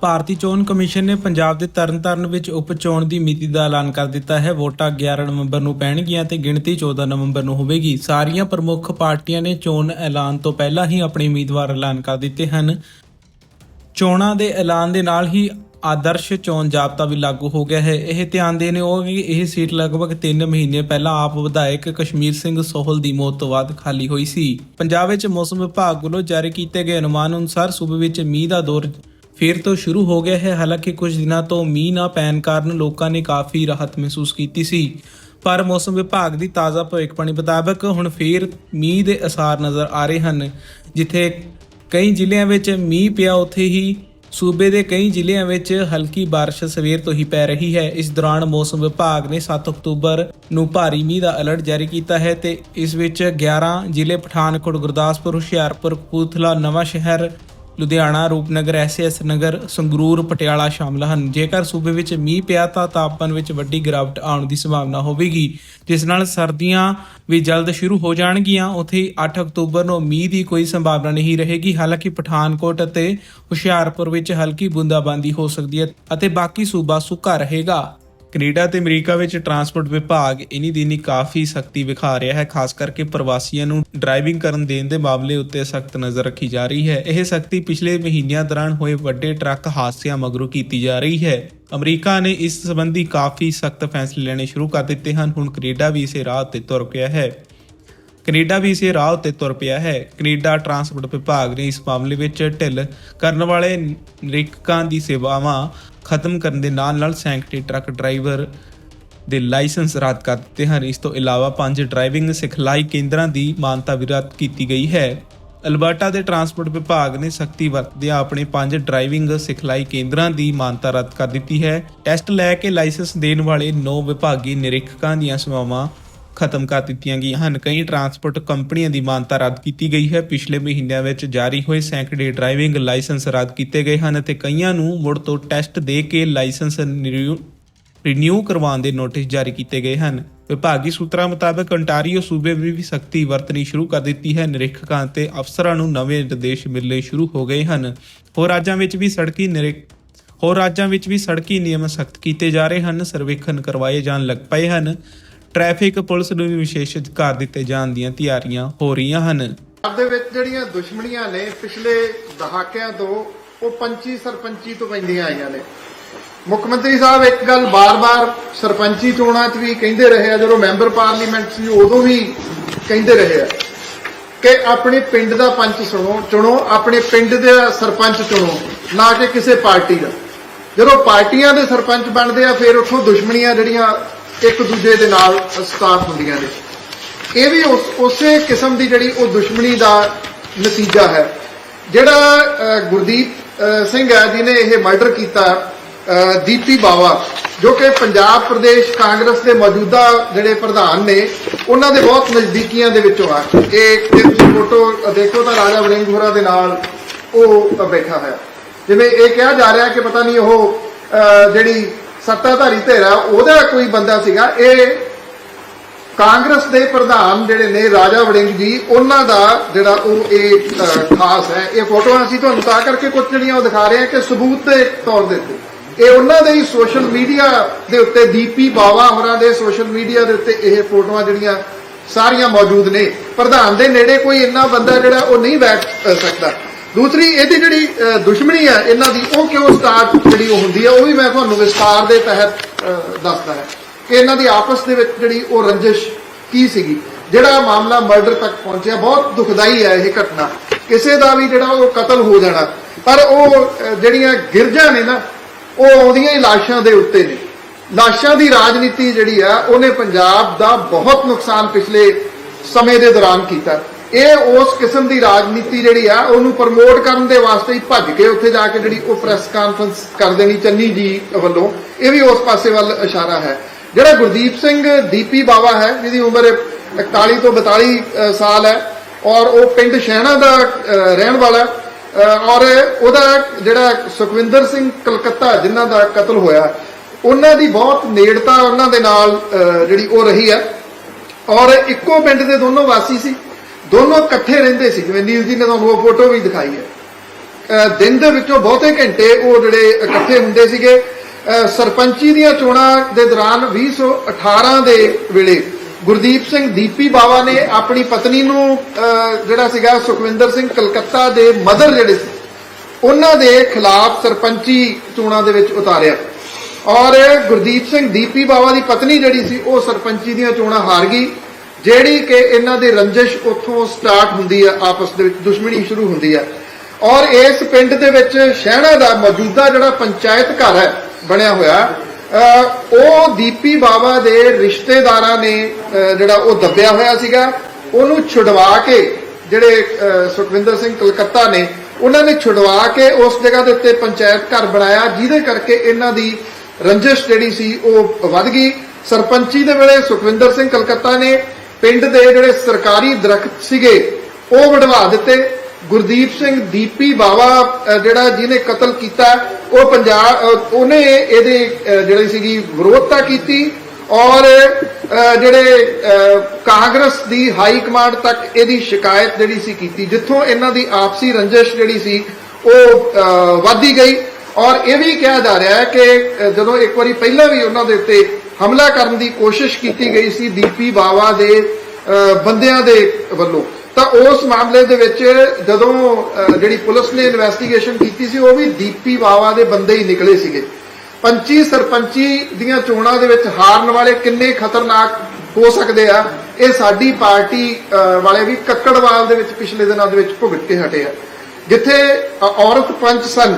ਭਾਰਤੀ ਚੋਣ ਕਮਿਸ਼ਨ ਨੇ ਪੰਜਾਬ ਦੇ ਤਰਨਤਾਰਨ ਵਿੱਚ ਉਪ ਚੋਣ ਦੀ ਮਿਤੀ ਦਾ ਐਲਾਨ ਕਰ ਦਿੱਤਾ ਹੈ। ਵੋਟਾਂ 11 ਨਵੰਬਰ ਨੂੰ ਪੈਣਗੀਆਂ ਤੇ ਗਿਣਤੀ 14 ਨਵੰਬਰ ਨੂੰ ਹੋਵੇਗੀ। ਸਾਰੀਆਂ ਪ੍ਰਮੁੱਖ ਪਾਰਟੀਆਂ ਨੇ ਚੋਣ ਐਲਾਨ ਤੋਂ ਪਹਿਲਾਂ ਹੀ ਆਪਣੇ ਉਮੀਦਵਾਰ ਐਲਾਨ ਕਰ ਦਿੱਤੇ ਹਨ। ਚੋਣਾਂ ਦੇ ਐਲਾਨ ਦੇ ਨਾਲ ਹੀ ਆਦਰਸ਼ ਚੋਣ ਜਾਬਤਾ ਵੀ ਲਾਗੂ ਹੋ ਗਿਆ ਹੈ। ਇਹ ਧਿਆਨ ਦੇਣੇ ਉਹ ਕਿ ਇਹ ਸੀਟ ਲਗਭਗ 3 ਮਹੀਨੇ ਪਹਿਲਾਂ ਆਪ ਵਿਧਾਇਕ ਕਸ਼ਮੀਰ ਸਿੰਘ ਸੋਹਲ ਦੀ ਮੌਤ ਤੋਂ ਬਾਅਦ ਖਾਲੀ ਹੋਈ ਸੀ। ਪੰਜਾਬ ਵਿੱਚ ਮੌਸਮ ਵਿਭਾਗ ਵੱਲੋਂ ਜਾਰੀ ਕੀਤੇ ਗਏ ਅਨੁਮਾਨ ਅਨੁਸਾਰ ਸੂਬੇ ਵਿੱਚ ਮੀਂਹ ਦਾ ਦੌਰ ਫਿਰ ਤੋਂ ਸ਼ੁਰੂ ਹੋ ਗਿਆ ਹੈ। ਹਾਲਾਂਕਿ ਕੁਝ ਦਿਨਾਂ ਤੋਂ ਮੀਂਹ ਨਾ ਪੈਣ ਕਾਰਨ ਲੋਕਾਂ ਨੇ ਕਾਫੀ ਰਾਹਤ ਮਹਿਸੂਸ ਕੀਤੀ ਸੀ। ਪਰ ਮੌਸਮ ਵਿਭਾਗ ਦੀ ਤਾਜ਼ਾ ਭਵਿੱਖਬਾਣੀ ਮੁਤਾਬਕ ਹੁਣ ਫੇਰ ਮੀਂਹ ਦੇ ਅਸਾਰ ਨਜ਼ਰ ਆ ਰਹੇ ਹਨ। ਜਿੱਥੇ ਕਈ ਜ਼ਿਲ੍ਹਿਆਂ ਵਿੱਚ ਮੀਂਹ ਪਿਆ, ਉੱਥੇ ਹੀ ਸੂਬੇ ਦੇ ਕਈ ਜ਼ਿਲ੍ਹਿਆਂ ਵਿੱਚ ਹਲਕੀ ਬਾਰਿਸ਼ ਸਵੇਰ ਤੋਂ ਹੀ ਪੈ ਰਹੀ ਹੈ। ਇਸ ਦੌਰਾਨ ਮੌਸਮ ਵਿਭਾਗ ਨੇ 7 ਅਕਤੂਬਰ ਨੂੰ ਭਾਰੀ ਮੀਂਹ ਦਾ ਅਲਰਟ ਜਾਰੀ ਕੀਤਾ ਹੈ ਤੇ ਇਸ ਵਿੱਚ 11 ਜ਼ਿਲ੍ਹੇ ਪਠਾਨਕੋਟ, ਗੁਰਦਾਸਪੁਰ, ਹੁਸ਼ਿਆਰਪੁਰ, ਕਪੂਰਥਲਾ ਨਵਾਂ ਸ਼ਹਿਰ ਲੁਧਿਆਣਾ, ਰੂਪਨਗਰ ਐਸਐਸ ਨਗਰ, ਸੰਗਰੂਰ, ਪਟਿਆਲਾ ਸ਼ਾਮਲ ਹਨ। ਜੇਕਰ ਸੂਬੇ ਵਿੱਚ ਮੀਂਹ ਪਿਆ ਤਾਂ ਤਾਪਮਾਨ ਵਿੱਚ ਵੱਡੀ ਗਿਰਾਵਟ ਆਉਣ ਦੀ ਸੰਭਾਵਨਾ ਹੋਵੇਗੀ, ਜਿਸ ਨਾਲ ਸਰਦੀਆਂ ਵੀ ਜਲਦ ਸ਼ੁਰੂ ਹੋ ਜਾਣਗੀਆਂ। ਉੱਥੇ ਹੀ 8 ਅਕਤੂਬਰ ਨੂੰ ਮੀਂਹ ਦੀ ਕੋਈ ਸੰਭਾਵਨਾ ਨਹੀਂ ਰਹੇਗੀ। ਹਾਲਾਂਕਿ ਪਠਾਨਕੋਟ ਅਤੇ ਹੁਸ਼ਿਆਰਪੁਰ ਵਿੱਚ ਹਲਕੀ ਬੂੰਦਾਬਾਂਦੀ ਹੋ ਸਕਦੀ ਹੈ ਅਤੇ ਬਾਕੀ ਸੂਬਾ ਸੁੱਕਾ ਰਹੇਗਾ। ਕੈਨੇਡਾ ਤੇ ਅਮਰੀਕਾ ਵਿੱਚ ਟਰਾਂਸਪੋਰਟ ਵਿਭਾਗ ਇਨੀ ਦਿਨੀ ਕਾਫੀ ਸਖਤੀ ਵਿਖਾ ਰਿਹਾ ਹੈ, ਖਾਸ ਕਰਕੇ ਪ੍ਰਵਾਸੀਆਂ ਨੂੰ ਡਰਾਈਵਿੰਗ ਕਰਨ ਦੇਣ ਦੇ ਮਾਮਲੇ ਉੱਤੇ ਸਖਤ ਨਜ਼ਰ ਰੱਖੀ ਜਾ ਰਹੀ ਹੈ। ਇਹ ਸਖਤੀ ਪਿਛਲੇ ਮਹੀਨਿਆਂ ਦੌਰਾਨ ਹੋਏ ਵੱਡੇ ਟਰੱਕ ਹਾਦਸਿਆਂ ਮਗਰੋਂ ਕੀਤੀ ਜਾ ਰਹੀ ਹੈ। ਅਮਰੀਕਾ ਨੇ ਇਸ ਸੰਬੰਧੀ ਕਾਫੀ ਸਖਤ ਫੈਸਲੇ ਲੈਣੇ ਸ਼ੁਰੂ ਕਰ ਦਿੱਤੇ ਹਨ। ਹੁਣ ਕੈਨੇਡਾ ਵੀ ਇਸੇ ਰਾਹ ਤੇ ਤੁਰ ਪਿਆ ਹੈ। ਕੈਨੇਡਾ ਵੀ ਇਸੇ ਰਾਹ ਉੱਤੇ ਤੁਰ ਪਿਆ ਹੈ। ਕੈਨੇਡਾ ਟਰਾਂਸਪੋਰਟ ਵਿਭਾਗ ਨੇ ਇਸ ਮਾਮਲੇ ਵਿੱਚ ਢਿੱਲ ਕਰਨ ਵਾਲੇ ਨਿਰੀਖਕਾਂ ਦੀ ਸੇਵਾਵਾਂ ਖਤਮ ਕਰਨ ਦੇ ਨਾਲ ਨਾਲ ਸੈਂਕੜੇ ਟਰੱਕ ਡਰਾਈਵਰ ਦੇ ਲਾਇਸੈਂਸ ਰੱਦ ਕਰ ਦਿੱਤੇ ਹਨ। ਇਸ ਤੋਂ ਇਲਾਵਾ ਪੰਜ ਡਰਾਈਵਿੰਗ ਸਿਖਲਾਈ ਕੇਂਦਰਾਂ ਦੀ ਮਾਨਤਾ ਵੀ ਰੱਦ ਕੀਤੀ ਗਈ ਹੈ। ਅਲਬਰਟਾ ਦੇ ਟਰਾਂਸਪੋਰਟ ਵਿਭਾਗ ਨੇ ਸਖਤੀ ਵਰਤਦਿਆਂ ਆਪਣੇ ਪੰਜ ਡਰਾਈਵਿੰਗ ਸਿਖਲਾਈ ਕੇਂਦਰਾਂ ਦੀ ਮਾਨਤਾ ਰੱਦ ਕਰ ਦਿੱਤੀ ਹੈ। ਟੈਸਟ ਲੈ ਕੇ ਲਾਇਸੈਂਸ ਦੇਣ ਵਾਲੇ 9 ਵਿਭਾਗੀ ਨਿਰੀਖਕਾਂ ਦੀਆਂ ਸੇਵਾਵਾਂ ਖਤਮ ਕਰ ਦਿੱਤੀਆਂ ਗਈਆਂ ਹਨ। ਕਈ ਟਰਾਂਸਪੋਰਟ ਕੰਪਨੀਆਂ ਦੀ ਮਾਨਤਾ ਰੱਦ ਕੀਤੀ ਗਈ ਹੈ। ਪਿਛਲੇ ਮਹੀਨਿਆਂ ਵਿੱਚ ਜਾਰੀ ਹੋਏ ਸੈਂਕੜੇ ਡਰਾਈਵਿੰਗ ਲਾਇਸੈਂਸ ਰੱਦ ਕੀਤੇ ਗਏ ਹਨ ਅਤੇ ਕਈਆਂ ਨੂੰ ਮੁੜ ਤੋਂ ਟੈਸਟ ਦੇ ਕੇ ਲਾਇਸੈਂਸ ਰਿਨਿਊ ਰਿਨਿਊ ਕਰਵਾਉਣ ਦੇ ਨੋਟਿਸ ਜਾਰੀ ਕੀਤੇ ਗਏ ਹਨ। ਵਿਭਾਗੀ ਸੂਤਰਾਂ ਮੁਤਾਬਕ ਅੰਟਾਰੀਓ ਸੂਬੇ ਵਿੱਚ ਵੀ ਸਖਤੀ ਵਰਤਣੀ ਸ਼ੁਰੂ ਕਰ ਦਿੱਤੀ ਹੈ। ਨਿਰੀਖਕਾਂ ਤੇ ਅਫਸਰਾਂ ਨੂੰ ਨਵੇਂ ਨਿਰਦੇਸ਼ ਮਿਲਣੇ ਸ਼ੁਰੂ ਹੋ ਗਏ ਹਨ। ਹੋਰ ਰਾਜਾਂ ਵਿੱਚ ਵੀ ਸੜਕੀ ਨਿਰੀਖ ਹੋਰ ਰਾਜਾਂ ਵਿੱਚ ਵੀ ਸੜਕੀ ਨਿਯਮ ਸਖਤ ਕੀਤੇ ਜਾ ਰਹੇ ਹਨ। ਸਰਵੇਖਣ ਕਰਵਾਏ ਜਾਣ ਲੱਗ ਪਏ ਹਨ। ਟ੍ਰੈਫਿਕ ਪੁਲਿਸ ਨੂੰ ਵੀ ਵਿਸ਼ੇਸ਼ ਅਧਿਕਾਰ ਦਿੱਤੇ ਜਾਣ ਦੀਆਂ ਤਿਆਰੀਆਂ ਹੋ ਰਹੀਆਂ ਹਨ। ਪੰਜਾਬ ਦੇ ਵਿੱਚ ਜਿਹੜੀਆਂ ਦੁਸ਼ਮਣੀਆਂ ਨੇ, ਪਿਛਲੇ ਦਹਾਕਿਆਂ ਤੋਂ ਉਹ ਪੰਚੀ ਸਰਪੰਚੀ ਤੋਂ ਪੈਂਦੀਆਂ ਆਈਆਂ ਨੇ। ਮੁੱਖ ਮੰਤਰੀ ਸਾਹਿਬ ਇੱਕ ਗੱਲ ਬਾਰ-ਬਾਰ ਸਰਪੰਚੀ ਚੋਣਾਂ 'ਚ ਵੀ ਕਹਿੰਦੇ ਰਹੇ ਆ, ਜਦੋਂ ਮੈਂਬਰ ਪਾਰਲੀਮੈਂਟ ਸੀ, ਉਦੋਂ ਵੀ ਕਹਿੰਦੇ ਰਹੇ ਆ ਕਿ ਆਪਣੇ ਪਿੰਡ ਦਾ ਪੰਚ ਸੁਣੋ, ਚੁਣੋ, ਆਪਣੇ ਪਿੰਡ ਦਾ ਸਰਪੰਚ ਚੁਣੋ, ਨਾ ਕਿ ਕਿਸੇ ਪਾਰਟੀ ਦਾ। ਜਦੋਂ ਪਾਰਟੀਆਂ ਦੇ ਸਰਪੰਚ ਬਣਦੇ ਆ, ਫਿਰ ਉੱਥੋਂ ਦੁਸ਼ਮਣੀਆਂ ਜਿਹੜੀਆਂ ਇੱਕ ਦੂਜੇ ਦੇ ਨਾਲ ਸਟਾਰਟ ਹੁੰਦੀਆਂ ਨੇ। ਇਹ ਵੀ ਉਸੇ ਕਿਸਮ ਦੀ ਜਿਹੜੀ ਉਹ ਦੁਸ਼ਮਣੀ ਦਾ ਨਤੀਜਾ ਹੈ। ਜਿਹੜਾ ਗੁਰਦੀਪ ਸਿੰਘ ਹੈ, ਜਿਹਨੇ ਇਹ ਮਰਡਰ ਕੀਤਾ ਦੀਪੀ ਬਾਵਾ, ਜੋ ਕਿ ਪੰਜਾਬ ਪ੍ਰਦੇਸ਼ ਕਾਂਗਰਸ ਦੇ ਮੌਜੂਦਾ ਜਿਹੜੇ ਪ੍ਰਧਾਨ ਨੇ, ਉਹਨਾਂ ਦੇ ਬਹੁਤ ਨਜ਼ਦੀਕੀਆਂ ਦੇ ਵਿੱਚੋਂ ਆ। ਇਹ ਤੁਸੀਂ ਫੋਟੋ ਦੇਖੋ ਤਾਂ ਰਾਜਾ ਵੜਿੰਗ ਹੋਰਾਂ ਦੇ ਨਾਲ ਉਹ ਬੈਠਾ ਹੈ ਜਿਵੇਂ ਇਹ ਕਿਹਾ ਜਾ ਰਿਹਾ ਕਿ ਪਤਾ ਨਹੀਂ ਉਹ ਜਿਹੜੀ ਸੱਤਾਧਾਰੀ ਧਿਰ ਉਹਦਾ ਕੋਈ ਬੰਦਾ ਸੀਗਾ, ਇਹ ਕਾਂਗਰਸ ਦੇ ਪ੍ਰਧਾਨ ਜਿਹੜੇ ਨੇ ਰਾਜਾ ਵੜਿੰਗ ਜੀ, ਉਹਨਾਂ ਦਾ ਜਿਹੜਾ ਉਹ ਇਹ ਖਾਸ ਹੈ, ਇਹ ਫੋਟੋਆਂ ਅਸੀਂ ਤੁਹਾਨੂੰ ਤਾਂ ਕਰਕੇ ਕੁਝ ਜਿਹੜੀਆਂ ਉਹ ਦਿਖਾ ਰਹੇ ਹਾਂ ਕਿ ਸਬੂਤ ਦੇ ਤੌਰ ਦੇ ਉੱਤੇ। ਇਹ ਉਹਨਾਂ ਦੇ ਹੀ ਸੋਸ਼ਲ ਮੀਡੀਆ ਦੇ ਉੱਤੇ ਦੀਪੀ ਬਾਵਾ ਹੋਰਾਂ ਦੇ ਸੋਸ਼ਲ ਮੀਡੀਆ ਦੇ ਉੱਤੇ ਇਹ ਫੋਟੋਆਂ ਜਿਹੜੀਆਂ ਸਾਰੀਆਂ ਮੌਜੂਦ ਨੇ। ਪ੍ਰਧਾਨ ਦੇ ਨੇੜੇ ਕੋਈ ਇੰਨਾ ਬੰਦਾ ਜਿਹੜਾ ਉਹ ਨਹੀਂ ਬੈਠ ਸਕਦਾ। ਦੂਸਰੀ, ਇਹਦੀ ਜਿਹੜੀ ਦੁਸ਼ਮਣੀ ਹੈ, ਇਹਨਾਂ ਦੀ, ਉਹ ਕਿਉਂ ਸਟਾਰਟ ਜਿਹੜੀ ਉਹ ਹੁੰਦੀ ਹੈ, ਉਹ ਵੀ ਮੈਂ ਤੁਹਾਨੂੰ ਵਿਸਤਾਰ ਦੇ ਤਹਿਤ ਦੱਸਦਾ ਹੈ ਕਿ ਇਹਨਾਂ ਦੀ ਆਪਸ ਦੇ ਵਿੱਚ ਜਿਹੜੀ ਉਹ ਰੰਜਿਸ਼ ਕੀ ਸੀਗੀ? ਜਿਹੜਾ ਮਾਮਲਾ ਮਰਡਰ ਤੱਕ ਪਹੁੰਚਿਆ, ਬਹੁਤ ਦੁਖਦਾਈ ਹੈ ਇਹ ਘਟਨਾ। ਕਿਸੇ ਦਾ ਵੀ ਜਿਹੜਾ ਉਹ ਕਤਲ ਹੋ ਜਾਣਾ, ਪਰ ਉਹ ਜਿਹੜੀਆਂ ਗਿਰਜਾਂ ਨੇ ਨਾ, ਉਹ ਆਉਂਦੀਆਂ ਹੀ ਲਾਸ਼ਾਂ ਦੇ ਉੱਤੇ ਨੇ। ਲਾਸ਼ਾਂ ਦੀ ਰਾਜਨੀਤੀ ਜਿਹੜੀ ਆ, ਉਹਨੇ ਪੰਜਾਬ ਦਾ ਬਹੁਤ ਨੁਕਸਾਨ ਪਿਛਲੇ ਸਮੇਂ ਦੇ ਦੌਰਾਨ ਕੀਤਾ। ਇਹ ਉਸ ਕਿਸਮ ਦੀ ਰਾਜਨੀਤੀ ਜਿਹੜੀ ਆ, ਉਹਨੂੰ ਪ੍ਰਮੋਟ ਕਰਨ ਦੇ ਵਾਸਤੇ ਹੀ ਭੱਜ ਕੇ ਉੱਥੇ ਜਾ ਕੇ ਜਿਹੜੀ ਉਹ ਪ੍ਰੈਸ ਕਾਨਫਰੰਸ ਕਰ ਦੇਣੀ ਚੰਨੀ ਜੀ ਵੱਲੋਂ। ਇਹ ਵੀ ਉਸ ਪਾਸੇ ਵੱਲ ਇਸ਼ਾਰਾ ਹੈ। ਜਿਹੜਾ ਗੁਰਦੀਪ ਸਿੰਘ ਦੀਪੀ ਬਾਵਾ ਹੈ, ਜਿਹਦੀ ਉਮਰ 41 ਤੋਂ 42 ਸਾਲ ਹੈ, ਔਰ ਉਹ ਪਿੰਡ ਸ਼ਹਿਣਾ ਦਾ ਰਹਿਣ ਵਾਲਾ ਔਰ ਉਹਦਾ ਜਿਹੜਾ ਸੁਖਵਿੰਦਰ ਸਿੰਘ ਕਲਕੱਤਾ, ਜਿਨ੍ਹਾਂ ਦਾ ਕਤਲ ਹੋਇਆ, ਉਹਨਾਂ ਦੀ ਬਹੁਤ ਨੇੜਤਾ ਉਹਨਾਂ ਦੇ ਨਾਲ ਜਿਹੜੀ ਉਹ ਰਹੀ ਹੈ। ਔਰ ਇੱਕੋ ਪਿੰਡ ਦੇ ਦੋਨੋਂ ਵਾਸੀ ਸੀ। ਦੋਨੋਂ ਇਕੱਠੇ ਰਹਿੰਦੇ ਸੀ, ਜਿਵੇਂ ਨੀਲ ਜੀ ਨੇ ਤੁਹਾਨੂੰ ਉਹ ਫੋਟੋ ਵੀ ਦਿਖਾਈ ਹੈ। ਦਿਨ ਦੇ ਵਿੱਚੋਂ ਬਹੁਤੇ ਘੰਟੇ ਉਹ ਜਿਹੜੇ ਇਕੱਠੇ ਹੁੰਦੇ ਸੀਗੇ। ਸਰਪੰਚੀ ਦੀਆਂ ਚੋਣਾਂ ਦੇ ਦੌਰਾਨ 2018 ਦੇ ਵੇਲੇ ਗੁਰਦੀਪ ਸਿੰਘ ਦੀਪੀ ਬਾਵਾ ਨੇ ਆਪਣੀ ਪਤਨੀ ਨੂੰ ਜਿਹੜਾ ਸੀਗਾ ਸੁਖਵਿੰਦਰ ਸਿੰਘ ਕਲਕੱਤਾ ਦੇ ਮਦਰ ਜਿਹੜੇ ਸੀ, ਉਹਨਾਂ ਦੇ ਖਿਲਾਫ ਸਰਪੰਚੀ ਚੋਣਾਂ ਦੇ ਵਿੱਚ ਉਤਾਰਿਆ। ਔਰ ਗੁਰਦੀਪ ਸਿੰਘ ਦੀਪੀ ਬਾਵਾ ਦੀ ਪਤਨੀ ਜਿਹੜੀ ਸੀ, ਉਹ ਸਰਪੰਚੀ ਦੀਆਂ ਚੋਣਾਂ ਹਾਰ ਗਈ। ਜਿਹੜੀ ਕਿ ਇਹਨਾਂ ਦੀ ਰੰਜਿਸ਼ ਉੱਥੋਂ ਸਟਾਰਟ ਹੁੰਦੀ ਹੈ ਆਪਸ ਦੇ ਵਿੱਚ ਦੁਸ਼ਮਣੀ ਸ਼ੁਰੂ ਹੁੰਦੀ ਹੈ ਔਰ ਇਸ ਪਿੰਡ ਦੇ ਵਿੱਚ ਸ਼ਹਿਣਾ ਦਾ ਮੌਜੂਦਾ ਜਿਹੜਾ ਪੰਚਾਇਤ ਘਰ ਹੈ, ਬਣਿਆ ਹੋਇਆ ਉਹ ਦੀਪੀ ਬਾਵਾ ਦੇ ਰਿਸ਼ਤੇਦਾਰਾਂ ਨੇ ਜਿਹੜਾ ਉਹ ਦੱਬਿਆ ਹੋਇਆ ਸੀਗਾ, ਉਹਨੂੰ ਛੁਡਵਾ ਕੇ ਜਿਹੜੇ ਸੁਖਵਿੰਦਰ ਸਿੰਘ ਕਲਕੱਤਾ ਨੇ, ਉਹਨਾਂ ਨੇ ਛੁਡਵਾ ਕੇ ਉਸ ਜਗ੍ਹਾ ਦੇ ਉੱਤੇ ਪੰਚਾਇਤ ਘਰ ਬਣਾਇਆ, ਜਿਹਦੇ ਕਰਕੇ ਇਹਨਾਂ ਦੀ ਰੰਜਿਸ਼ ਜਿਹੜੀ ਸੀ ਉਹ ਵੱਧ ਗਈ। ਸਰਪੰਚੀ ਦੇ ਵੇਲੇ ਸੁਖਵਿੰਦਰ ਸਿੰਘ ਕਲਕੱਤਾ ਨੇ ਪਿੰਡ ਦੇ ਜਿਹੜੇ ਸਰਕਾਰੀ ਦਰਖਤ ਸੀਗੇ, ਉਹ ਵਢਵਾ ਦਿੱਤੇ। ਗੁਰਦੀਪ ਸਿੰਘ ਦੀਪੀ ਬਾਵਾ ਜਿਹੜਾ ਜਿਹਨੇ ਕਤਲ ਕੀਤਾ, ਉਹ ਪੰਜਾਬ ਉਹਨੇ ਇਹਦੇ, ਅਹ, ਜਿਹੜੀ ਸੀਗੀ ਵਿਰੋਧਤਾ ਕੀਤੀ ਔਰ ਜਿਹੜੇ ਕਾਂਗਰਸ ਦੀ ਹਾਈ ਕਮਾਂਡ ਤੱਕ ਇਹਦੀ ਸ਼ਿਕਾਇਤ ਜਿਹੜੀ ਸੀ ਕੀਤੀ, ਜਿੱਥੋਂ ਇਹਨਾਂ ਦੀ ਆਪਸੀ ਰੰਜਿਸ਼ ਜਿਹੜੀ ਸੀ, ਉਹ, ਅਹ, ਵਧਦੀ ਗਈ ਔਰ ਇਹ ਵੀ ਕਿਹਾ ਜਾ ਰਿਹਾ ਹੈ ਕਿ ਜਦੋਂ ਇੱਕ ਵਾਰੀ ਪਹਿਲਾਂ ਵੀ ਉਹਨਾਂ ਦੇ ਉੱਤੇ ਹਮਲਾ ਕਰਨ ਦੀ ਕੋਸ਼ਿਸ਼ ਕੀਤੀ ਗਈ ਸੀ ਦੀਪੀ ਬਾਵਾ ਦੇ ਬੰਦਿਆਂ ਦੇ ਵੱਲੋਂ। ਤਾਂ ਉਸ ਮਾਮਲੇ ਦੇ ਵਿੱਚ ਜਦੋਂ ਜਿਹੜੀ ਪੁਲਿਸ ਨੇ ਇਨਵੈਸਟੀਗੇਸ਼ਨ ਕੀਤੀ ਸੀ, ਉਹ ਵੀ ਦੀਪੀ ਬਾਵਾ ਦੇ ਬੰਦੇ ਹੀ ਨਿਕਲੇ ਸੀਗੇ। ਪੰਚੀ ਸਰਪੰਚੀ ਦੀਆਂ ਚੋਣਾਂ ਦੇ ਵਿੱਚ ਹਾਰਨ ਵਾਲੇ ਕਿੰਨੇ ਖਤਰਨਾਕ ਹੋ ਸਕਦੇ ਆ, ਇਹ ਸਾਡੀ ਪਾਰਟੀ ਵਾਲੇ ਵੀ ਕੱਕੜਵਾਲ ਦੇ ਵਿੱਚ ਪਿਛਲੇ ਦਿਨਾਂ ਦੇ ਵਿੱਚ ਭੁਗਤ ਕੇ ਹਟੇ ਆ। ਜਿੱਥੇ ਔਰਤ ਪੰਚ ਸਨ,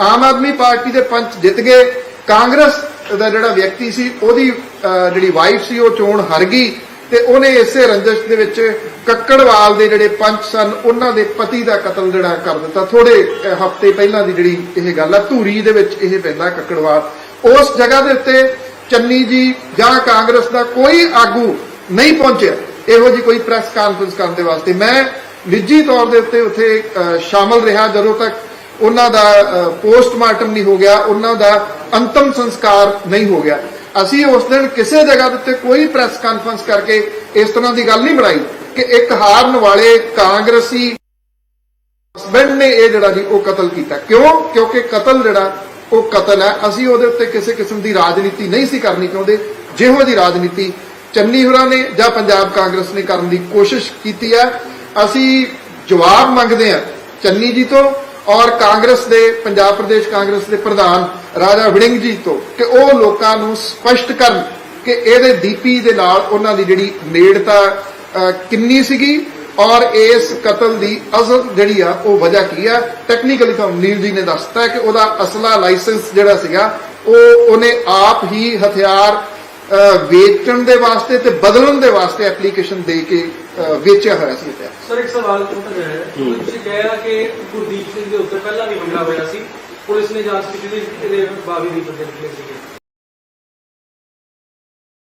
ਆਮ ਆਦਮੀ ਪਾਰਟੀ ਦੇ ਪੰਚ ਜਿੱਤ ਗਏ, ਕਾਂਗਰਸ ਦਾ ਜਿਹੜਾ ਵਿਅਕਤੀ ਸੀ, ਉਹਦੀ ਜਿਹੜੀ ਵਾਈਫ ਸੀ, ਉਹ ਚੋਣ ਹਾਰ ਗਈ ਤੇ ਉਹਨੇ ਇਸੇ ਰੰਜਸ਼ ਦੇ ਵਿੱਚ ਕੱਕੜਵਾਲ ਦੇ ਜਿਹੜੇ ਪੰਚ ਸਨ, ਉਹਨਾਂ ਦੇ ਪਤੀ ਦਾ ਕਤਲ ਜਿਹੜਾ ਕਰ ਦਿੱਤਾ। ਥੋੜੇ ਹਫ਼ਤੇ ਪਹਿਲਾਂ ਦੀ ਜਿਹੜੀ ਇਹ ਗੱਲ ਆ, ਧੂਰੀ ਦੇ ਵਿੱਚ ਇਹ ਪੈਂਦਾ ਕੱਕੜਵਾਲ। ਉਸ ਜਗ੍ਹਾ ਦੇ ਉੱਤੇ ਚੰਨੀ ਜੀ ਜਾਂ ਕਾਂਗਰਸ ਦਾ ਕੋਈ ਆਗੂ ਨਹੀਂ ਪਹੁੰਚਿਆ। ਇਹੋ ਜੀ ਕੋਈ ਪ੍ਰੈਸ ਕਾਨਫਰੰਸ ਕਰਨ ਦੇ ਵਾਸਤੇ। ਮੈਂ ਨਿੱਜੀ ਤੌਰ ਦੇ ਉੱਤੇ ਉੱਥੇ ਸ਼ਾਮਲ ਰਿਹਾ। ਜਦੋਂ ਤੱਕ ਉਹਨਾਂ ਦਾ ਪੋਸਟਮਾਰਟਮ ਨਹੀਂ ਹੋ ਗਿਆ, ਉਹਨਾਂ ਦਾ ਅੰਤਮ ਸੰਸਕਾਰ ਨਹੀਂ ਹੋ ਗਿਆ। ਅਸੀਂ ਉਸ ਦਿਨ ਕਿਸੇ ਜਗ੍ਹਾ ਦੇ ਉੱਤੇ ਕੋਈ ਪ੍ਰੈਸ ਕਾਨਫਰੰਸ ਕਰਕੇ ਇਸ ਤਰ੍ਹਾਂ ਦੀ ਗੱਲ ਨਹੀਂ ਬਣਾਈ ਕਿ ਇੱਕ ਹਾਰਨ ਵਾਲੇ ਕਾਂਗਰਸੀ ਹਸਬੈਂਡ ਨੇ ਇਹ ਜਿਹੜਾ ਜੀ ਉਹ ਕਤਲ ਕੀਤਾ। ਕਿਉਂ? ਕਿਉਂਕਿ ਕਤਲ ਜਿਹੜਾ, ਉਹ ਕਤਲ ਹੈ। ਅਸੀਂ ਉਹਦੇ ਉੱਤੇ ਕਿਸੇ ਕਿਸਮ ਦੀ ਰਾਜਨੀਤੀ ਨਹੀਂ ਸੀ ਕਰਨੀ ਚਾਹੁੰਦੇ। ਜਿਹੋ ਦੀ ਰਾਜਨੀਤੀ ਚੰਨੀ ਹੋਰਾਂ ਨੇ ਜਾਂ ਪੰਜਾਬ ਕਾਂਗਰਸ ਨੇ ਕਰਨ ਦੀ ਕੋਸ਼ਿਸ਼ ਕੀਤੀ ਹੈ। ਅਸੀਂ ਜਵਾਬ ਮੰਗਦੇ ਹਾਂ ਚੰਨੀ ਜੀ ਤੋਂ। ਔਰ ਕਾਂਗਰਸ ਦੇ, ਪੰਜਾਬ ਪ੍ਰਦੇਸ਼ ਕਾਂਗਰਸ ਦੇ ਪ੍ਰਧਾਨ ਰਾਜਾ ਵੜਿੰਗ ਜੀ ਤੋਂ ਕਿ ਉਹ ਲੋਕਾਂ ਨੂੰ ਸਪਸ਼ਟ ਕਰਨ ਕਿ ਇਹਦੇ ਦੀਪੀ ਦੇ ਨਾਲ ਉਹਨਾਂ ਦੀ ਜਿਹੜੀ ਨੇੜਤਾ ਕਿੰਨੀ ਸੀਗੀ ਔਰ ਇਸ ਕਤਲ ਦੀ ਅਸਲ ਜਿਹੜੀ ਆ, ਉਹ ਵਜ੍ਹਾ ਕੀ ਆ? ਟੈਕਨੀਕਲੀ ਤੁਹਾਨੂੰ ਨੀਲ ਜੀ ਨੇ ਦੱਸਤਾ ਕਿ ਉਹਦਾ ਅਸਲਾ ਲਾਇਸੈਂਸ ਜਿਹੜਾ ਸੀਗਾ, ਉਹ ਉਹਨੇ ਆਪ ਹੀ ਹਥਿਆਰ ਵੇਚਣ ਦੇ ਵਾਸਤੇ ਤੇ ਬਦਲਣ ਦੇ ਵਾਸਤੇ ਐਪਲੀਕੇਸ਼ਨ ਦੇ ਕੇ ਵੇਚਿਆ ਹੋਇਆ ਸੀ ਹਥਿਆਰ ਸਰ ਇੱਕ ਸਵਾਲ ਰਿਹਾ ਹੈ। ਤੁਸੀਂ ਕਿਹਾ ਕਿ ਗੁਰਦੀਪ ਸਿੰਘ ਦੇ ਉੱਤੇ ਪਹਿਲਾਂ ਵੀ ਹਮਲਾ ਹੋਇਆ ਸੀ। ਪੁਲਿਸ ਨੇ ਜਾਂਚ ਕੀਤੀ ਸੀ ਇਹਦੇ ਬਾਵੀ ਦੀ ਬੰਦੇ ਨਿਕਲੇ ਸੀਗੇ